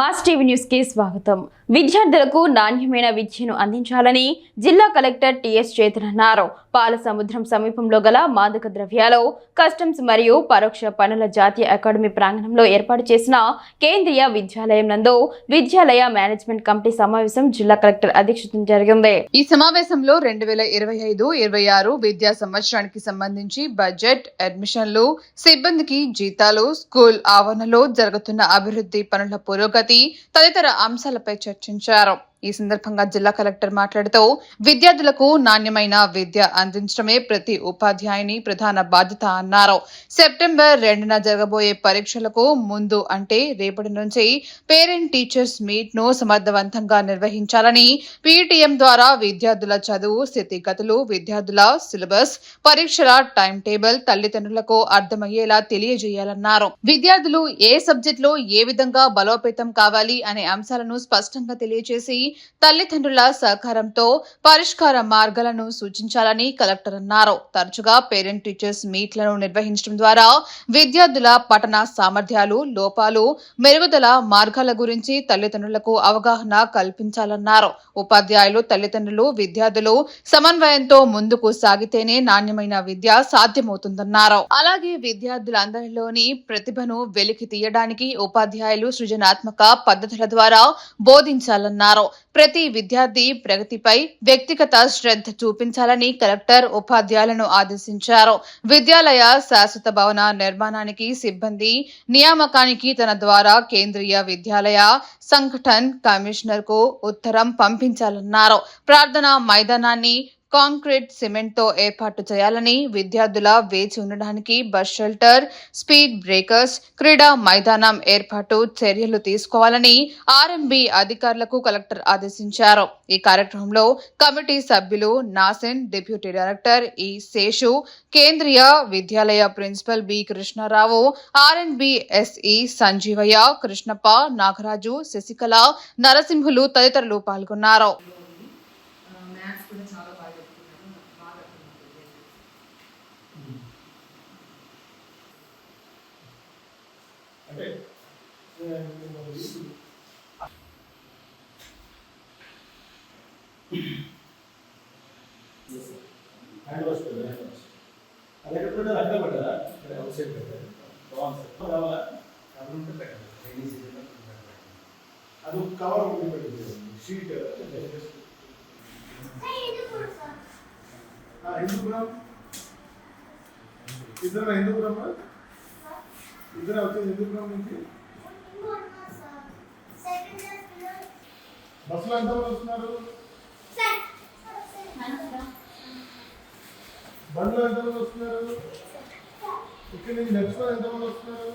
Mass TV న్యూస్కి స్వాగతం. విద్యార్థులకు నాణ్యమైన విద్యను అందించాలని జిల్లా కలెక్టర్ టిఎస్ చేతన్ అన్నారు. పాల సముద్రం సమీపంలో గల మాదక ద్రవ్యాలు కస్టమ్స్ మరియు పరోక్ష పనుల జాతీయ అకాడమీ ప్రాంగణంలో ఏర్పాటు చేసిన కేంద్రీయ విద్యాలయం నందు విద్యాలయ మేనేజ్మెంట్ కమిటీ సమావేశం జిల్లా కలెక్టర్ అధ్యక్షతన జరిగింది. ఈ సమావేశంలో రెండు వేల ఇరవై ఐదు ఇరవై ఆరు విద్యా సంవత్సరానికి సంబంధించి బడ్జెట్ అడ్మిషన్లు సిబ్బందికి జీతాలు స్కూల్ ఆవరణలో జరుగుతున్న అభివృద్ధి పనుల పురోగతి తదితర అంశాలపై చర్చించారు. ఈ సందర్భంగా జిల్లా కలెక్టర్ మాట్లాడుతూ విద్యార్థులకు నాణ్యమైన విద్య అందించడమే ప్రతి ఉపాధ్యాయుని ప్రధాన బాధ్యత అన్నారు. సెప్టెంబర్ రెండున జరగబోయే పరీక్షలకు ముందు అంటే రేపటి నుంచి పేరెంట్ టీచర్స్ మీట్ను సమర్థవంతంగా నిర్వహించాలని పీటీఎం ద్వారా విద్యార్థుల చదువు స్థితిగతులు విద్యార్థుల సిలబస్ పరీక్షల టైం టేబుల్ తల్లిదండ్రులకు అర్థమయ్యేలా తెలియజేయాలన్నారు. విద్యార్థులు ఏ సబ్జెక్ట్లో ఏ విధంగా బలోపేతం కావాలి అనే అంశాలను స్పష్టంగా తెలియజేసి తల్లిదండ్రుల సహకారంతో పరిష్కార మార్గాలను సూచించాలని కలెక్టర్ అన్నారు. తరచుగా పేరెంట్ టీచర్స్ మీట్లను నిర్వహించడం ద్వారా విద్యార్థుల పఠన సామర్థ్యాలు లోపాలు మెరుగుదల మార్గాల గురించి తల్లిదండ్రులకు అవగాహన కల్పించాలన్నారు. ఉపాధ్యాయులు తల్లిదండ్రులు విద్యార్థులు సమన్వయంతో ముందుకు సాగితేనే నాణ్యమైన విద్య సాధ్యమవుతుందన్నారు. అలాగే విద్యార్థులందరిలోని ప్రతిభను వెలికి తీయడానికి ఉపాధ్యాయులు సృజనాత్మక పద్ధతుల ద్వారా బోధించాలన్నారు. ప్రతి విద్యార్థి ప్రగతిపై వ్యక్తిగత శ్రద్ధ చూపించాలని కలెక్టర్ ఉపాధ్యాయులను ఆదేశించారు. విద్యాలయ శాశ్వత భవన నిర్మాణానికి సిబ్బంది నియామకానికి తన ద్వారా కేంద్రీయ విద్యాలయ సంఘటన్ కమిషనర్కు ఉత్తరం పంపించాలన్నారు. ప్రార్థన మైదానాన్ని కాంక్రీట్ సిమెంట్తో ఏర్పాటు చేయాలని విద్యార్థుల వేచి ఉండడానికి బస్ షెల్టర్ స్పీడ్ బ్రేకర్స్ క్రీడా మైదానం ఏర్పాటు చర్యలు తీసుకోవాలని ఆర్ఎంబి అధికారులకు కలెక్టర్ ఆదేశించారు. ఈ కార్యక్రమంలో కమిటీ సభ్యులు నాసిన్ డిప్యూటీ డైరెక్టర్ ఈ Seshu Kendriya Vidyalaya principal B Krishnarao R and B SE Sanjeevaiah Krishnappa Nagaraju Sasikala Narasimhulu తదితరులు పాల్గొన్నారు. కూడా చాలా బాగా చెప్తున్నాను బాగా అర్థమవుతుంది. అంటే హ్యాండ్ వాష్ హ్యాండ్ వాష్. అది ఎక్కడ పెట్టారు అక్కడ పెట్టారా ఇక్కడ అవుట్ సైడ్ పెట్టారు బాగుంది సార్. కావాలా కవర్ ఉంటే పెట్టండి. రైనీ సీజన్లో పెట్టండి. అది కవర్ పెట్టారు షీట్ ఎందుకురా ఇద్దరు ఎందుకురమ్మా ఇద్దరు వచ్చింది ఎందుకురా నుంచి బస్సులో ఎంతమంది వస్తున్నారు? బండ్లో ఎంతమంది వస్తున్నారు? ఇక్కడ నుంచి నడుచుకొని ఎంతమంది వస్తున్నారు?